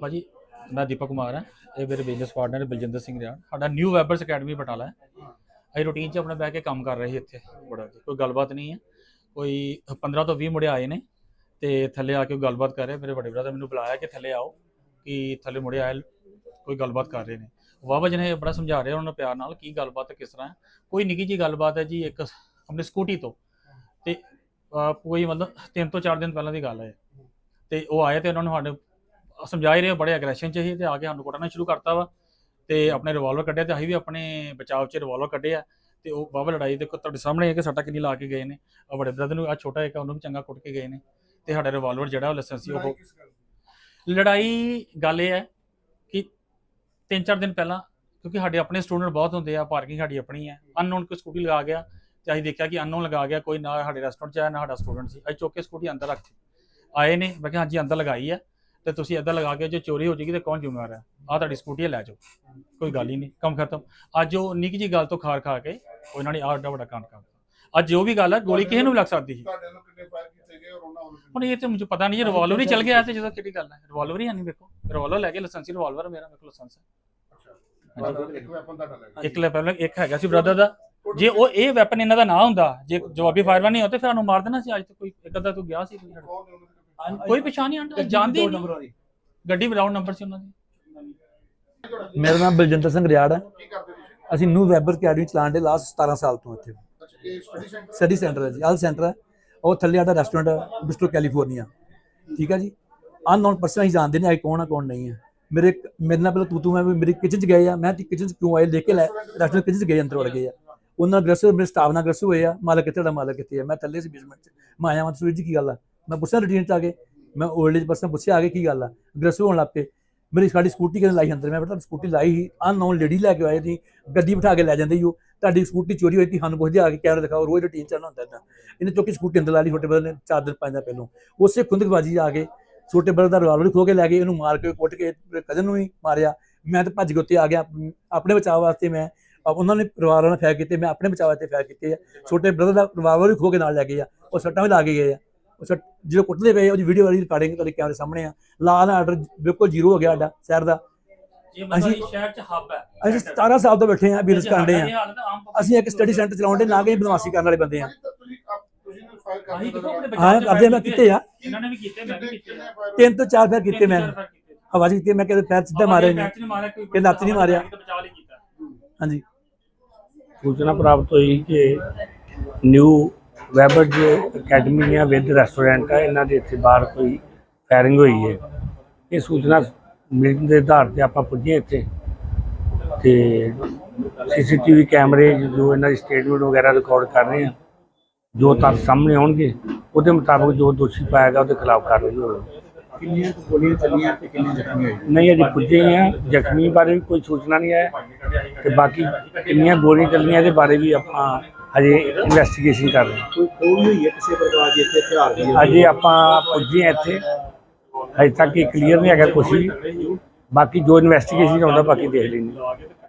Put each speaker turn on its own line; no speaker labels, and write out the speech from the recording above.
ਭਾਜੀ ਮੈਂ ਦੀਪਕ ਕੁਮਾਰ ਹਾਂ ਇਹ ਮੇਰੇ ਬਿਜ਼ਨਸ ਪਾਰਟਨਰ ਬਲਜਿੰਦਰ ਸਿੰਘ ਰਿਆੜ ਸਾਡਾ ਨਿਊ ਵੈਬਰਸ ਅਕੈਡਮੀ ਬਟਾਲਾ ਹੈ। ਅਸੀਂ ਰੂਟੀਨ 'ਚ ਆਪਣਾ ਬਹਿ ਕੇ ਕੰਮ ਕਰ ਰਹੇ ਸੀ ਇੱਥੇ। ਬੜਾ ਕੋਈ ਗੱਲਬਾਤ ਨਹੀਂ ਹੈ। ਕੋਈ 15 ਤੋਂ 20 ਮੁੰਡੇ ਆਏ ਨੇ ਤੇ ਥੱਲੇ ਆ ਕੇ ਕੋਈ ਗੱਲਬਾਤ ਕਰ ਰਹੇ। ਮੇਰੇ ਵੱਡੇ ਬ੍ਰਦਰ ਮੈਨੂੰ ਬੁਲਾਇਆ ਕਿ ਥੱਲੇ ਆਓ ਕਿ ਥੱਲੇ ਮੁੰਡੇ ਆਏ ਕੋਈ ਗੱਲਬਾਤ ਕਰ ਰਹੇ ਨੇ। ਵਾਵਾ ਜੀ ਨੇ ਬੜਾ ਸਮਝਾ ਰਿਹਾ ਉਹਨਾਂ ਨੂੰ ਪਿਆਰ ਨਾਲ ਕੀ ਗੱਲਬਾਤ ਹੈ, ਕਿਸ ਤਰ੍ਹਾਂ ਹੈ। ਕੋਈ ਨਿੱਕੀ ਜੀ ਗੱਲਬਾਤ ਹੈ ਜੀ ਇੱਕ ਆਪਣੇ ਸਕੂਟੀ ਤੋਂ। ਤੇ ਕੋਈ ਮਤਲਬ ਤਿੰਨ ਤੋਂ ਚਾਰ ਦਿਨ ਪਹਿਲਾਂ ਦੀ ਗੱਲ ਹੈ। ਤੇ ਉਹ ਆਏ ਤੇ ਉਹਨਾਂ ਨੂੰ ਸਾਡੇ ਸਮਝਾ ਹੀ ਰਹੇ ਬੜੇ ਐਗਰੈਸ਼ਨ ਚ ਸੀ ਤੇ ਆ ਕੇ ਸਾਨੂੰ ਕੁੱਟਣਾ ਸ਼ੁਰੂ ਕਰਤਾ ਵਾ ਤੇ ਆਪਣੇ ਰਿਵਾਲਵਰ ਕੱਢਿਆ ਤੇ ਅਸੀਂ ਵੀ ਆਪਣੇ ਬਚਾਅ ਚ ਰਿਵਾਲਵਰ ਕੱਢਿਆ ਤੇ ਉਹ ਬਾਬਾ ਲੜਾਈ ਦੇ ਤੁਹਾਡੇ ਸਾਹਮਣੇ ਹੈ ਕਿ ਸੱਟਾ ਕਿੰਨੀ ਲਾ ਕੇ ਗਏ ਨੇ ਆ ਵੱਡੇ ਬ੍ਰਦਰ ਨੂੰ ਆ ਛੋਟਾ ਇੱਕ ਉਹਨੂੰ ਵੀ ਚੰਗਾ ਕੁੱਟ ਕੇ ਗਏ ਨੇ ਤੇ ਸਾਡਾ ਰਿਵਾਲਵਰ ਜਿਹੜਾ ਉਹ ਲਾਇਸੈਂਸੀ ਉਹ ਲੜਾਈ ਗੱਲ ਇਹ ਹੈ ਕਿ ਤਿੰਨ ਚਾਰ ਦਿਨ ਪਹਿਲਾਂ ਕਿਉਂਕਿ ਸਾਡੇ ਆਪਣੇ ਸਟੂਡੈਂਟ ਬਹੁਤ ਹੁੰਦੇ ਆ ਪਾਰਕਿੰਗ ਸਾਡੀ ਆਪਣੀ ਹੈ ਅਨਨੋਨ ਕੋਈ ਸਕੂਟੀ ਲਗਾ ਗਿਆ ਤੇ ਅਸੀਂ ਦੇਖਿਆ ਕਿ ਅਨਨੋਨ ਲਗਾ ਗਿਆ ਕੋਈ ਨਾ ਸਾਡੇ ਰੈਸਟੋਰੈਂਟ ਚ ਆਇਆ ਨਾ ਸਾਡਾ ਸਟੂਡੈਂਟ ਸੀ ਅਸੀਂ ਚੁੱਕ ਕੇ ਸਕੂਟੀ ਅੰਦਰ ਰੱਖਤੀ ਆਏ ਨੇ ਮੈਂ ਕਿਹਾ ਹਾਂਜੀ ਅੰਦਰ ਲਗਾਈ ਹੈ ਤੇ ਤੁਸੀਂ ਇੱਦਾਂ ਲਗਾ ਕੇ ਜੇ ਚੋਰੀ ਹੋ ਜਾਏਗੀ ਤੇ ਕੌਣ ਜ਼ਿੰਮੇਵਾਰ ਹੈ? ਆ ਤੁਹਾਡੀ ਸਕੂਟੀ ਹੈ ਲੈ ਜਾਓ। ਕੋਈ ਗੱਲ ਹੀ ਨਹੀਂ ਕੰਮ ਖਤਮ। ਅੱਜ ਉਹ ਨਿੱਕੀ ਜੀ ਗੱਲ ਤੋਂ ਖਾਰ ਖਾ ਕੇ ਉਹ ਇਹਨਾਂ ਨੇ ਆਹ ਵੱਡਾ ਕਾਂਡ ਕਰ ਦਿੱਤਾ। ਅੱਜ ਜੋ ਵੀ ਗੱਲ ਹੈ ਗੋਲੀ ਕਿਸੇ ਨੂੰ ਵੀ ਲੱਗ ਸਕਦੀ ਸੀ।
ਤੁਹਾਡੇ ਨੂੰ ਕਿੰਨੇ ਫਾਇਰ ਕੀਤੇ ਗਏ ਔਰ ਉਹਨਾਂ
ਹੁਣ ਇਹ ਤੇ ਮੈਨੂੰ ਪਤਾ ਨਹੀਂ ਰਿਵਾਲਵਰ ਹੀ ਚੱਲ ਗਿਆ ਤੇ ਜਦੋਂ ਕਿਹੜੀ ਗੱਲ ਹੈ ਰਿਵਾਲਵਰ ਹੀ ਨਹੀਂ ਵੇਖੋ ਰਿਵਾਲਵਰ ਲੈ ਕੇ ਲਾਇਸੈਂਸੀ ਰਿਵਾਲਵਰ ਮੇਰਾ ਮੇਰੇ ਕੋਲ ਲਾਇਸੈਂਸ ਹੈ
ਇੱਕ ਵੈਪਨ ਤੁਹਾਡਾ ਲੈ
ਇੱਕ ਲੈ ਪਹਿਲਾਂ ਇੱਕ ਹੈਗਾ ਸੀ ਬ੍ਰਦਰ ਦਾ। ਜੇ ਉਹ ਇਹ ਵੈਪਨ ਇਹਨਾਂ ਦਾ ਨਾ ਹੁੰਦਾ ਜੇ ਜਵਾਬੀ ਫਾਇਰਵਾ ਨਹੀਂ ਹੁੰਦੇ ਫਿਰ ਸਾਨੂੰ ਮਾਰ ਦੇਣਾ ਸੀ। ਅੱਜ ਤੱਕ ਕੋਈ ਇੱਕ ਅੱਧਾ ਤੂੰ ਗਿਆ ਸੀ। ਕੋਈ ਕੋਈ ਪਛਾਣ ਨਹੀਂ ਆਂਦਾ ਜਾਣਦੇ ਹੀ ਨਹੀਂ। ਗੱਡੀ ਵਿਦਾਊਟ ਨੰਬਰ ਸੀ ਉਹਨਾਂ ਦੀ।
ਮੇਰਾ ਨਾਮ ਬਲਜਿੰਦਰ ਸਿੰਘ ਰਿਆੜ ਹੈ।
ਕੀ ਕਰਦੇ ਤੁਸੀਂ
ਅਸੀਂ ਨਿਊ ਵੈਬਰ ਅਕੈਡਮੀ ਚਲਾਉਣ ਦੇ ਲਾਸਟ 17 ਸਾਲ ਤੋਂ ਇੱਥੇ।
ਅੱਛਾ ਇਹ ਸਟੱਡੀ ਸੈਂਟਰ
ਸਟੱਡੀ ਸੈਂਟਰ ਹੈ ਜੀ ਆਲ ਸੈਂਟਰ ਹੈ। ਉਹ ਥੱਲੇ ਸਾਡਾ ਰੈਸਟੋਰੈਂਟ ਹੈ ਬਿਸਟੋ ਕੈਲੀਫੋਰਨੀਆ ਠੀਕ ਹੈ ਜੀ? ਅਨਨੋਨ ਪਰਸਨ ਅਸੀਂ ਜਾਣਦੇ ਨਹੀਂ ਆਈ ਕੌਣ ਆ ਕੌਣ ਨਹੀਂ ਹੈ ਮੇਰੇ ਮੇਰੇ ਨਾਲ ਪਹਿਲਾਂ ਤੂੰ ਤੂੰ ਮੈਂ ਵੀ ਮੇਰੀ ਕਿਚਨ ਚ ਗਏ ਆ। ਮੈਂ ਕਿਚਨ ਚ ਕਿਉਂ ਆਏ? ਲੈ ਕੇ ਲੈ। ਰੈਸਟੋਰੈਂਟ ਕਿਚਨ ਚ ਗਏ ਅੰਦਰ ਵੜ ਗਏ ਆ। ਉਹਨਾਂ ਅਗਰੈਸਿਵ ਮੇਰੇ ਸਟਾਫ ਨਾਲ ਅਗਰੈਸਿਵ ਹੋਏ ਆ। ਮਾਲਕ ਕਿੱਥੇ ਦਾ ਮਾਲਕ ਕਿੱਥੇ ਆ। ਮੈਂ ਥੱਲੇ ਸੀ ਬੇਸਮੈਂਟ ਚ। ਮੈਂ ਆਇਆ ਮੈਂ ਸੂਰਜ ਜੀ ਕੀ ਗੱਲ ਆ? ਮੈਂ ਪੁੱਛਿਆ ਰੂਟੀਨ ਚ ਆ ਕੇ, ਮੈਂ 올ਡ ਏਜ ਪਰਸਨ ਪੁੱਛਿਆ ਆ ਕੇ ਕੀ ਗੱਲ ਆ ਅਗਰੈਸਿਵ ਹੋਣ ਲੱਗ ਪਏ। ਮੇਰੀ ਸਾਡੀ ਸਕੂਟੀ ਕਿਹਨੇ ਲਾਈ ਅੰਦਰ? ਮੈਂ ਬੇਟਾ ਸਕੂਟੀ ਲਾਈ ਸੀ ਅਨਨੋਨ ਲੇਡੀ ਲੈ ਕੇ ਆਏ ਜੀ ਗੱਡੀ ਬਿਠਾ ਕੇ ਲੈ ਜਾਂਦੇ ਸੀ ਉਹ। ਤੁਹਾਡੀ ਸਕੂਟੀ ਚੋਰੀ ਹੋਈ ਸੀ ਸਾਨੂੰ ਪੁੱਛਦੇ ਆ ਕੇ ਕੈਮਰਾ ਦਿਖਾਓ, ਰੋਜ਼ ਰੂਟੀਨ 'ਚ ਚੱਲਣਾ ਹੁੰਦਾ ਇਦਾਂ ਇਹਨੇ ਚੁੱਕ ਕੇ ਸਕੂਟੀ ਅੰਦਰ ਲਾ ਲਈ, ਛੋਟੇ ਬਰਦਰ ਨੇ ਚਾਰ ਦਿਨ ਪੰਜ ਦਿਨ ਪਹਿਲੋਂ। ਉਸੇ ਖੁੰਦਕਬਾਜੀ ਆ ਕੇ, ਛੋਟੇ ਬਰਦਰ ਦਾ ਰਿਵਾਲਵਰ ਖੋ ਕੇ ਲੈ ਗਏ, ਇਹਨੂੰ ਮਾਰ ਕੇ, ਕੁੱਟ ਕੇ ਕਜ਼ਨ ਨੂੰ ਵੀ ਮਾਰਿਆ। ਮੈਂ ਤਾਂ ਭੱਜ ਕੇ ਉੱਤੇ ਆ ਗਿਆ, ਆਪਣੇ ਬਚਾਅ ਵਾਸਤੇ ਮੈਂ ਉਹਨਾਂ ਨੇ ਰਿਵਾਲਵਰ ਨਾਲ ਫਾਇਰ ਕੀਤੇ, ਮੈਂ ਆਪਣੇ ਬਚਾਅ ਵਾਸਤੇ ਫਾਇਰ ਕੀਤੇ ਆ। ਛੋਟੇ ਬ੍ਰਦਰ ਦਾ ਰਿਵਾਲਵਰ ਵੀ ਖੋ ਕੇ ਨਾਲ ਲੈ ਗਏ ਆ, ਉਹ ਸੱਟਾਂ ਵੀ ਲਾ ਕੇ ਗਏ ਆ। ਉਹ ਸੱਟ ਜਦੋਂ ਕੁੱਟਦੇ ਪਏ ਉਹਦੀ ਵੀਡੀਓ ਵਾਲੀ ਰਿਕਾਰਡਿੰਗ ਤੁਹਾਡੇ ਕੈਮਰੇ ਸਾਹਮਣੇ ਆ। ਲਾ ਨਾ ਆਰਡਰ ਬਿਲਕੁਲ ਜ਼ੀਰੋ ਹੋ ਗਿਆ ਸਾਡਾ ਸ਼ਹਿਰ ਦਾ।
ਇਹ ਮਤਲਬ
ਅਸੀਂ-
ਸ਼ਹਿਰ ਚ ਹੱਬ ਹੈ
ਅਸੀਂ 17 ਸਾਲ ਤੋਂ ਬੈਠੇ ਆ ਬਿਜ਼ਨਸ ਕਰਦੇ ਆ ਅਸੀਂ ਇੱਕ ਸਟੱਡੀ ਸੈਂਟਰ ਚਲਾਉਂਦੇ ਨਾ ਕਿ ਬਦਮਾਸ਼ੀ ਕਰਨ ਵਾਲੇ ਬੰਦੇ ਆ। ਹਾਂ ਕਰਦੇ ਮੈਂ ਕੀਤੇ ਆ।
ਇਹਨਾਂ ਨੇ ਵੀ ਕੀਤੇ ਮੈਂ ਵੀ ਕੀਤੇ
ਤਿੰਨ ਤੋਂ ਚਾਰ ਫੇਰ ਕੀਤੇ ਮੈਂ। ਹਵਾ ਕੀਤੇ ਮੈਂ ਕਿਤੇ ਪੈਰ ਸਿੱਧਾ ਮਾਰੇ ਨੇ। ਕਿ ਲੱਤ ਨਹੀਂ ਮਾਰਿਆ। ਹਾਂਜੀ।
ਸੂਚਨਾ ਪ੍ਰਾਪਤ ਹੋਈ ਕਿ ਨਿਊ ਵੈਬਰਜ ਅਕੈਡਮੀ ਹੈ ਵਿਦ ਰੈਸਟੋਰੈਂਟ ਹੈ ਇਹਨਾਂ ਦੇ ਇੱਥੇ ਬਾਹਰ ਕੋਈ ਫਾਇਰਿੰਗ ਹੋਈ ਹੈ। ਇਹ ਸੂਚਨਾ ਮਿਲਣ ਦੇ ਆਧਾਰ ਤੇ ਆਪਾਂ ਪੁੱਜੇ ਇੱਥੇ। ਤੇ ਸੀਸੀਟੀਵੀ ਕੈਮਰੇ ਜੋ ਇਹਨਾਂ ਦੀ ਸਟੇਟਮੈਂਟ ਵਗੈਰਾ ਰਿਕਾਰਡ ਕਰ ਰਹੇ ਆ ਜੋ ਤੱਥ ਸਾਹਮਣੇ ਆਉਣਗੇ ਉਹਦੇ ਮੁਤਾਬਕ ਜੋ ਦੋਸ਼ੀ ਪਾਏਗਾ ਉਹਦੇ ਖਿਲਾਫ ਕਾਰਵਾਈ ਹੋਵੇਗੀ
ਕਿੰਨੀਆਂ ਗੋਲੀਆਂ ਚੱਲੀਆਂ ਤੇ ਕਿੰਨੇ ਜ਼ਖਮੀ ਹੋਏ
ਨਹੀਂ ਅਜੇ ਪੁੱਜੇ ਆ ਜ਼ਖਮੀ ਬਾਰੇ ਵੀ ਕੋਈ ਸੂਚਨਾ ਨਹੀਂ ਹੈ। ਤੇ ਬਾਕੀ ਕਿੰਨੀਆਂ ਗੋਲੀਆਂ ਚੱਲੀਆਂ ਇਹਦੇ ਬਾਰੇ ਵੀ ਆਪਾਂ ਹਜੇ ਇਨਵੈਸਟੀਗੇਸ਼ਨ ਕਰ ਰਹੇ ਹਾਂ।
ਕੋਈ ਖੋਲ ਹੋਈ ਹੈ ਕਿਸੇ ਪ੍ਰਕਾਰ ਦੀ ਇੱਥੇ ਹਥਿਆਰ ਦੀ
ਅਜੇ ਆਪਾਂ ਪੁੱਜੇ ਹਾਂ ਇੱਥੇ। ਹਜੇ ਤੱਕ ਇਹ ਕਲੀਅਰ ਨਹੀਂ ਹੈਗਾ ਕੁਛ ਵੀ। ਬਾਕੀ ਜੋ ਇਨਵੈਸਟੀਗੇਸ਼ਨ ਆਉਂਦਾ ਬਾਕੀ ਦੇਖ ਲੈਂਦੇ